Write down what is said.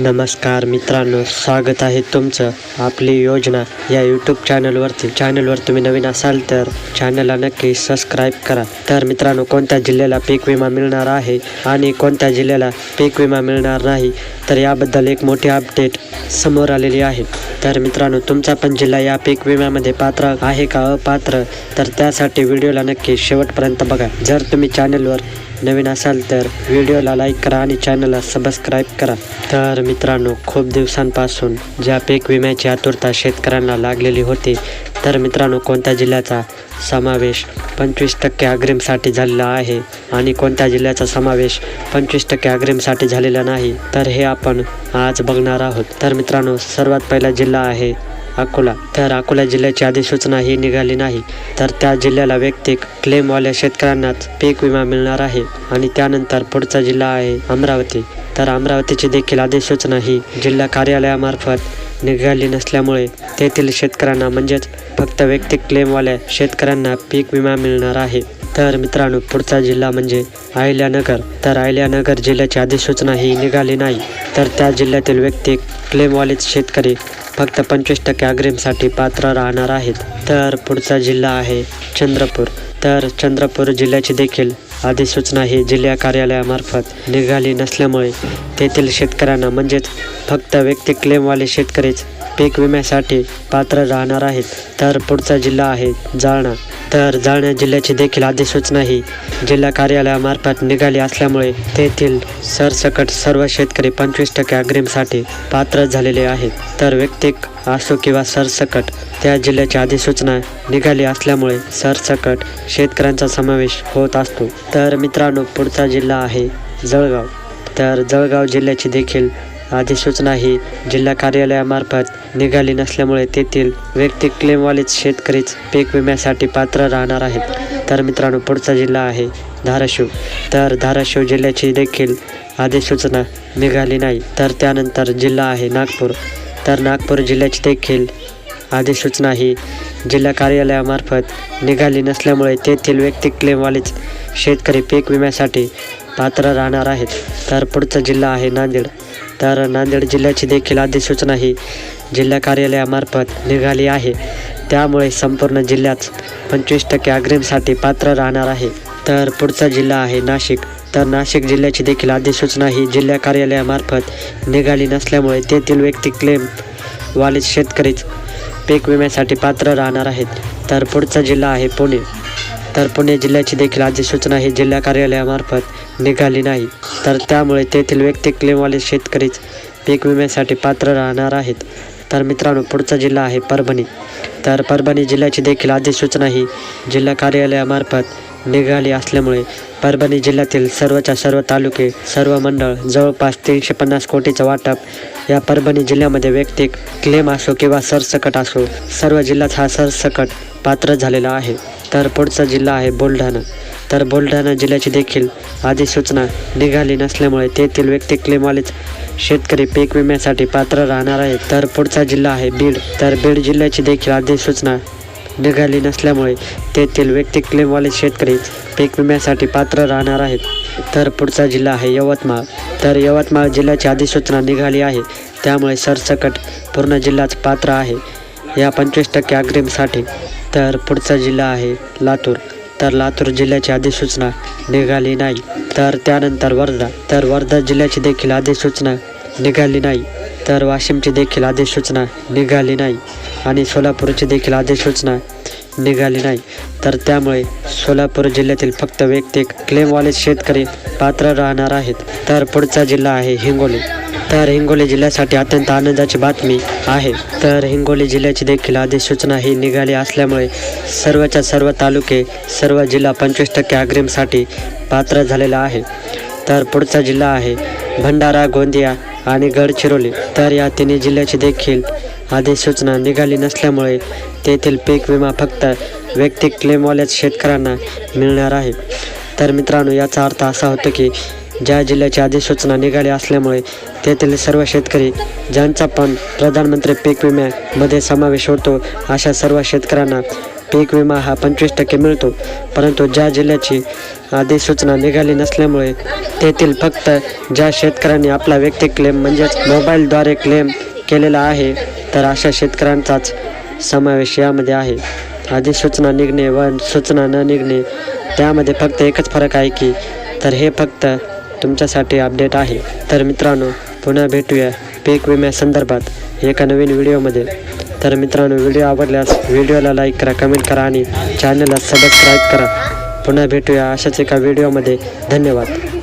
नमस्कार मित्रांनो स्वागत आहे तुमचं आपली योजना या यूट्यूब चॅनलवरती चॅनलवर तुम्ही नवीन असाल तर चॅनलला नक्की सबस्क्राईब करा. तर मित्रांनो कोणत्या जिल्ह्याला पीक विमा मिळणार आहे आणि कोणत्या जिल्ह्याला पीक विमा मिळणार नाही तर याबद्दल एक मोठी अपडेट समोर आलेली आहे. तर मित्रांनो तुमचा पण जिल्हा या पीक विम्यामध्ये पात्र आहे का अपात्र? तर त्यासाठी व्हिडिओला नक्की शेवटपर्यंत बघा. जर तुम्ही चॅनलवर नवीन असाल तर व्हिडिओला लाईक करा आणि चॅनलला सबस्क्राईब करा. तर मित्रांनो खूप दिवसांपासून ज्या पीक विम्याची आतुरता शेतकऱ्यांना लागलेली होती तर मित्रांनो कोणत्या जिल्ह्याचा समावेश पंचवीस टक्के अग्रिमसाठी झालेला आहे. आणि कोणत्या जिल्ह्याचा समावेश पंचवीस टक्के अग्रिमसाठी झालेला नाही तर हे आपण आज बघणार आहोत. तर मित्रांनो सर्वात पहिला जिल्हा आहे अकोला. तर अकोला जिल्ह्याची अधिसूचना ही निघाली नाही तर त्या जिल्ह्याला वैयक्तिक क्लेमवाल्या शेतकऱ्यांनाच पीक विमा मिळणार आहे. आणि त्यानंतर पुढचा जिल्हा आहे अमरावती. तर अमरावतीची देखील अधिसूचना ही जिल्हा कार्यालयामार्फत निघाली नसल्यामुळे तेथील शेतकऱ्यांना म्हणजेच फक्त वैयक्तिक क्लेमवाल्या शेतकऱ्यांना पीक विमा मिळणार आहे. तर मित्रांनो पुढचा जिल्हा म्हणजे अहिल्यानगर. तर अहिल्यानगर जिल्ह्याची अधिसूचना ही निघाली नाही. तर त्या जिल्ह्यातील व्यक्ती क्लेमवालेच शेतकरी फक्त पंचवीस टक्के अग्रिमसाठी पात्र राहणार आहेत. तर पुढचा जिल्हा आहे चंद्रपूर. तर चंद्रपूर जिल्ह्याची देखील अधिसूचना ही जिल्हा कार्यालयामार्फत निघाली नसल्यामुळे तेथील शेतकऱ्यांना म्हणजेच फक्त व्यक्ती क्लेमवाले शेतकरीच पीक विम्यासाठी पात्र राहणार आहेत. तर पुढचा जिल्हा आहे जालना. तर जालना जिल्ह्याची देखील अधिसूचना ही जिल्हा कार्यालयामार्फत निघाली असल्यामुळे तेथील सरसकट सर्व शेतकरी पंचवीस टक्के अग्रिमसाठी पात्र झालेले आहेत. तर वैयक्तिक असो किंवा सरसकट त्या जिल्ह्याची अधिसूचना निघाली असल्यामुळे सरसकट शेतकऱ्यांचा समावेश होत असतो. तर मित्रांनो पुढचा जिल्हा आहे जळगाव. तर जळगाव जिल्ह्याची देखील अधिसूचना ही जिल्हा कार्यालयामार्फत निघाली नसल्यामुळे तेथील वैयक्तिक क्लेमवालेच शेतकरीच पीक विम्यासाठी पात्र राहणार आहेत. तर मित्रांनो पुढचा जिल्हा आहे धाराशिव. तर धाराशिव जिल्ह्याची देखील अधिसूचना निघाली नाही तर त्यानंतर जिल्हा आहे नागपूर. तर नागपूर जिल्ह्याची देखील अधिसूचना ही जिल्हा कार्यालयामार्फत निघाली नसल्यामुळे तेथील वैयक्तिक क्लेमवालेच शेतकरी पीक विम्यासाठी पात्र राहणार आहेत. तर पुढचा जिल्हा आहे नांदेड. तर नांदेड जिल्ह्याची देखील अधिसूचना ही जिल्हा कार्यालयामार्फत निघाली आहे. त्यामुळे संपूर्ण जिल्ह्यात पंचवीस टक्के अग्रिमसाठी पात्र राहणार आहे. तर पुढचा जिल्हा आहे नाशिक. तर नाशिक जिल्ह्याची देखील अधिसूचना ही जिल्हा कार्यालयामार्फत निघाली नसल्यामुळे तेथील व्यक्ती क्लेम वाले शेतकरीच पीक विम्यासाठी पात्र राहणार आहेत. तर पुढचा जिल्हा आहे पुणे. तर पुणे जिल्ह्याची देखील अधिसूचना ही जिल्हा कार्यालयामार्फत निघाली नाही. तर त्यामुळे तेथील व्यक्ती क्लेमवाले शेतकरीच पीक विम्यासाठी पात्र राहणार आहेत. तर मित्रांनो पुढचा जिल्हा आहे परभणी. तर परभणी जिल्ह्याची देखील अधिसूचना ही जिल्हा कार्यालयामार्फत निघाली असल्यामुळे परभणी जिल्ह्यातील सर्वच्या सर्व तालुके सर्व मंडळ जवळपास तीनशे पन्नास कोटीचं वाटप या परभणी जिल्ह्यामध्ये वैयक्तिक क्लेम असो किंवा सरसकट असो सर्व जिल्ह्यात हा सरसकट पात्र झालेला आहे. तर पुढचा जिल्हा आहे बुलढाणा. तर बुलढाणा जिल्ह्याची देखील अधिसूचना निघाली नसल्यामुळे तेथील व्यक्ती क्लेमवालेच शेतकरी पीक विम्यासाठी पात्र राहणार आहेत. तर पुढचा जिल्हा आहे बीड. तर बीड जिल्ह्याची देखील अधिसूचना निघाली नसल्यामुळे तेथील व्यक्ती क्लेमवाले शेतकरी पीक विम्यासाठी पात्र राहणार आहेत. तर पुढचा जिल्हा आहे यवतमाळ. तर यवतमाळ जिल्ह्याची अधिसूचना निघाली आहे. त्यामुळे सरसकट पूर्ण जिल्हाच पात्र आहे. या पंचवीस टक्के अग्रिमसाठी. तर पुढचा जिल्हा आहे लातूर. तर लातूर जिल्ह्याची अधिसूचना निघाली नाही. तर त्यानंतर वर्धा तर वर्धा जिल्ह्याची देखील अधिसूचना निघाली नाही. तर वाशिमची देखील अधिसूचना निघाली नाही आणि सोलापूरची देखील अधिसूचना निघाली नाही. तर त्यामुळे सोलापूर जिल्ह्यातील फक्त वैयक्तिक क्लेमवाले शेतकरी पात्र राहणार आहेत. तर पुढचा जिल्हा आहे हिंगोली. तर हिंगोली जिल्ह्यासाठी अत्यंत आनंदाची बातमी आहे. तर हिंगोली जिल्ह्याची देखील अधिसूचना ही निघाली असल्यामुळे सर्वच्या सर्व तालुके सर्व जिल्हा पंचवीस टक्के अग्रिमसाठी पात्र झालेला आहे. तर पुढचा जिल्हा आहे भंडारा गोंदिया आणि गडचिरोली. तर या तिन्ही जिल्ह्याची देखील अधिसूचना निघाली नसल्यामुळे तेथील पीक विमा फक्त वैयक्तिक क्लेमवाल्याच शेतकऱ्यांना मिळणार आहे. तर मित्रांनो याचा अर्थ असा होतो की ज्या जिल्ह्याची अधिसूचना निघाली असल्यामुळे तेथील सर्व शेतकरी ज्यांचा पण प्रधानमंत्री पीक विम्यामध्ये समावेश होतो अशा सर्व शेतकऱ्यांना पीक विमा हा पंचवीस टक्के मिळतो. परंतु ज्या जिल्ह्याची अधिसूचना निघाली नसल्यामुळे तेथील फक्त ज्या शेतकऱ्यांनी आपला व्यक्ती क्लेम म्हणजेच मोबाईलद्वारे क्लेम केलेला आहे तर अशा शेतकऱ्यांचाच समावेश यामध्ये आहे. अधिसूचना निघणे व सूचना न निघणे त्यामध्ये फक्त एकच फरक आहे की तर हे फक्त तुमच्यासाठी अपडेट आहे. तर मित्रांनो पुन्हा भेटूया पीक विम्यासंदर्भात एका नवीन व्हिडिओमध्ये. तर मित्रांनो व्हिडिओ आवडल्यास व्हिडिओला लाईक करा कमेंट करा आणि चॅनलला सबस्क्राईब करा. पुन्हा भेटूया अशाच एका व्हिडिओमध्ये. धन्यवाद.